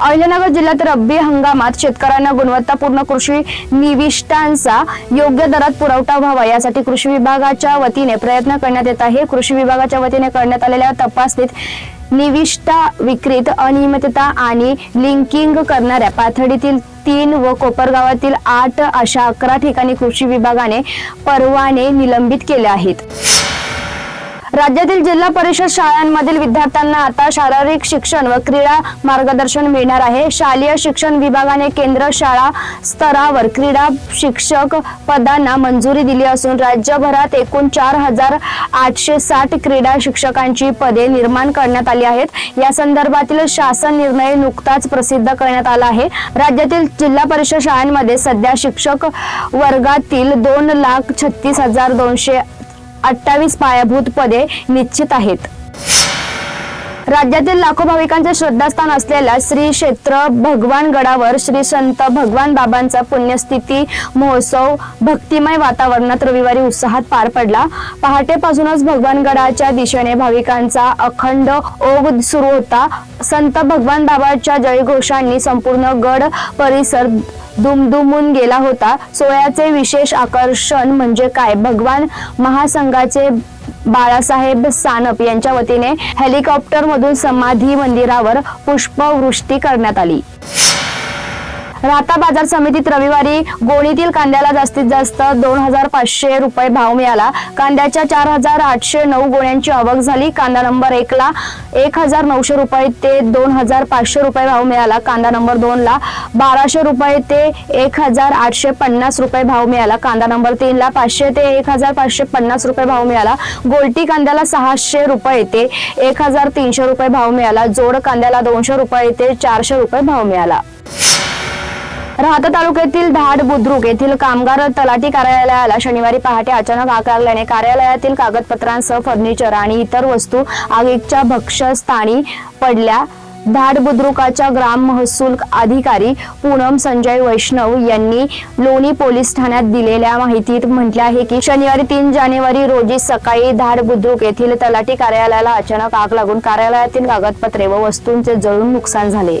अहिल्यानगर जिल्ह्यात रब्बी हंगामात शेतकऱ्यांना गुणवत्तापूर्ण कृषी निविष्ठांचा योग्य दरात पुरवठा व्हावा. यासाठी कृषी विभागाच्या वतीने प्रयत्न करण्यात येत आहे. कृषी विभागाच्या वतीने करण्यात आलेल्या तपासणीत निविष्ठा विक्रीत अनियमितता आणि लिंकिंग करणाऱ्या पाथडीतील तीन व कोपरगावातील आठ अशा अकरा ठिकाणी कृषी विभागाने परवाने निलंबित केले आहेत. राज्यातील जिल्हा परिषद शाळांमधील विद्यार्थ्यांना आता शारीरिक शिक्षण व क्रीडा मार्गदर्शन मिळणार आहे. शालेय शिक्षण विभागाने केंद्र शाळा स्तरावर क्रीडा शिक्षक पदांना मंजुरी दिली असून राज्यभरात एकूण चार हजार आठशे साठ क्रीडा शिक्षकांची पदे निर्माण करण्यात आली आहेत. या संदर्भातील शासन निर्णय नुकताच प्रसिद्ध करण्यात आला आहे. राज्यातील जिल्हा परिषद शाळांमध्ये सध्या शिक्षक वर्गातील दोन लाख छत्तीस हजार दोनशे अठ्ठावीस पायाभूत पदे निश्चित आहेत. राज्यातील लाखो भाविकांचे श्रद्धास्थान असलेल्या श्री क्षेत्र भगवान गडावर श्री संत भगवान बाबांचा पुण्यस्थिती महोत्सव भक्तिमय वातावरणात रविवारी उत्साहात पार पडला. पहाटेपासूनच भगवान गडाच्या दिशेने भाविकांचा अखंड ओघ सुरू होता. संत भगवान बाबाच्या जयघोषांनी संपूर्ण गड परिसर दुमदुमून गेला होता. सोहळ्याचे विशेष आकर्षण म्हणजे काय? भगवान महासंघाचे बाळासाहेब सानप यांच्या वतीने हेलिकॉप्टर मधून समाधी मंदिरावर पुष्पवृष्टी करण्यात आली. राहता बाजार समितीत रविवारी गोणीतील कांद्याला जास्तीत जास्त दोन हजार पाचशे रुपये भाव मिळाला. कांद्याच्या चार हजार आठशे नऊ गोण्यांची आवक झाली. कांदा नंबर एक ला एक हजार नऊशे रुपये ते दोन हजार पाचशे रुपये भाव मिळाला. कांदा नंबर दोन ला बाराशे रुपये ते एक हजार आठशे पन्नास रुपये भाव मिळाला. कांदा नंबर तीन ला पाचशे ते एक हजार पाचशे पन्नास रुपये भाव मिळाला. गोल्टी कांद्याला सहाशे रुपये ते एक हजार तीनशे रुपये भाव मिळाला. जोड कांद्याला दोनशे रुपये ते चारशे रुपये भाव मिळाला. राहता तालुक्यातील धाड बुद्रुक येथील कामगार तलाठी कार्यालयाला शनिवारी पहाटे अचानक आग लागल्याने कार्यालयातील कागदपत्रांसह फर्निचर आणि इतर वस्तू आगीच्या भक्षस्थानी पडल्या. धाड बुद्रुकाच्या ग्राम महसूल अधिकारी पूनम संजय वैष्णव यांनी लोणी पोलीस ठाण्यात दिलेल्या माहितीत म्हटले आहे की शनिवारी तीन जानेवारी रोजी सकाळी धाड बुद्रुक येथील तलाठी कार्यालयाला अचानक आग लागून कार्यालयातील कागदपत्रे व वस्तूंचे जळून नुकसान झाले.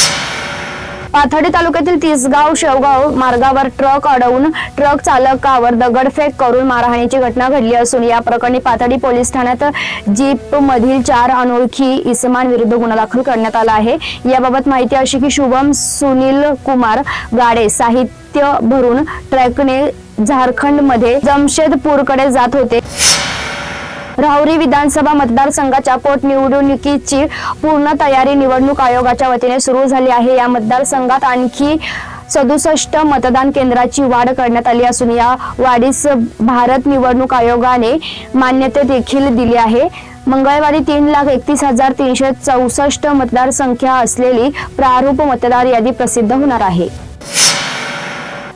पाथर्डी तालुक्यातील तिसगाव शेवगाव मार्गावर ट्रक अडवून ट्रक चालकावर दगडफेक करून मारहाणीची घटना घडली असून या प्रकरणी पाथर्डी पोलीस ठाण्यात जीप मधील चार अनोळखी इसमांविरुद्ध गुन्हा दाखल करण्यात आला आहे. याबाबत माहिती अशी की शुभम सुनील कुमार गाडे साहित्य भरून ट्रकने झारखंडमध्ये जमशेदपूरकडे जात होते. राहुरी विधानसभा मतदारसंघाच्या पोटनिवडणुकीची पूर्ण तयारी निवडणूक आयोगाच्या वतीने सुरू झाली आहे. या मतदारसंघात आणखी सदुसष्ट मतदान केंद्राची वाढ करण्यात आली असून या वाढीस भारत निवडणूक आयोगाने मान्यता देखील दिली आहे. मंगळवारी तीन लाख एकतीस हजार तीनशे चौसष्ट मतदारसंख्या असलेली प्रारूप मतदार यादी प्रसिद्ध होणार आहे.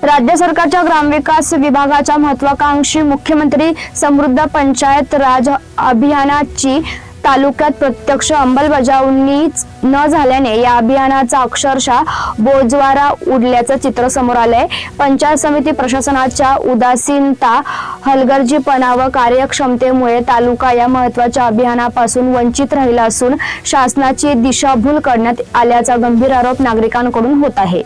राज्य सरकारच्या ग्रामविकास विभागाच्या महत्वाकांक्षी मुख्यमंत्री समृद्ध पंचायत राज अभियानाची तालुक्यात प्रत्यक्ष अंमलबजावणीच न झाल्याने या अभियानाचा अक्षरशः बोजवारा उडल्याचं चित्र समोर आलंय. पंचायत समिती प्रशासनाच्या उदासीनता हलगर्जीपणा व कार्यक्षमतेमुळे तालुका या महत्त्वाच्या अभियानापासून वंचित राहिला असून शासनाची दिशाभूल करण्यात आल्याचा गंभीर आरोप नागरिकांकडून होत आहे.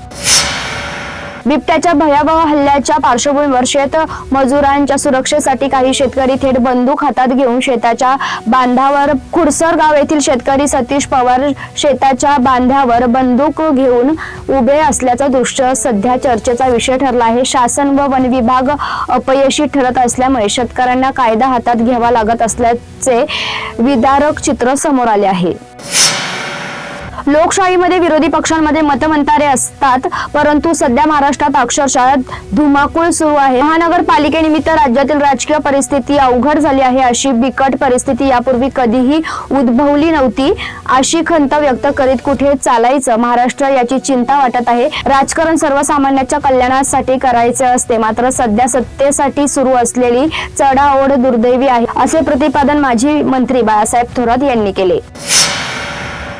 बिबट्याच्या भयावह हल्ल्याच्या पार्श्वभूमीवर शेत मजुरांच्या सुरक्षेसाठी काही शेतकरी थेट बंदूक हातात घेऊन शेताच्या बांधावर खुडसर गाव येथील शेतकरी सतीश पवार शेताच्या बांध्यावर बंदूक घेऊन उभे असल्याचं दृश्य सध्या चर्चेचा विषय ठरला आहे. शासन व वन विभाग अपयशी ठरत असल्यामुळे शेतकऱ्यांना कायदा हातात घ्यावा लागत असल्याचे विदारक चित्र समोर आले आहे. लोकशाहीमध्ये विरोधी पक्षांमध्ये मतमंतारे असतात परंतु सध्या महाराष्ट्रात अक्षरशः धुमाकूळ सुरू आहे. महानगरपालिकेनिमित्त राज्यातील राजकीय परिस्थिती अवघड झाली आहे अशी बिकट परिस्थिती यापूर्वी कधीही उद्भवली नव्हती अशी खंत व्यक्त करीत कुठे चालायचं? महाराष्ट्र याची चिंता वाटत आहे. राजकारण सर्वसामान्यांच्या कल्याणासाठी करायचे असते मात्र सध्या सत्तेसाठी सुरू असलेली चढाओढ दुर्दैवी आहे असे प्रतिपादन माजी मंत्री बाळासाहेब थोरात यांनी केले.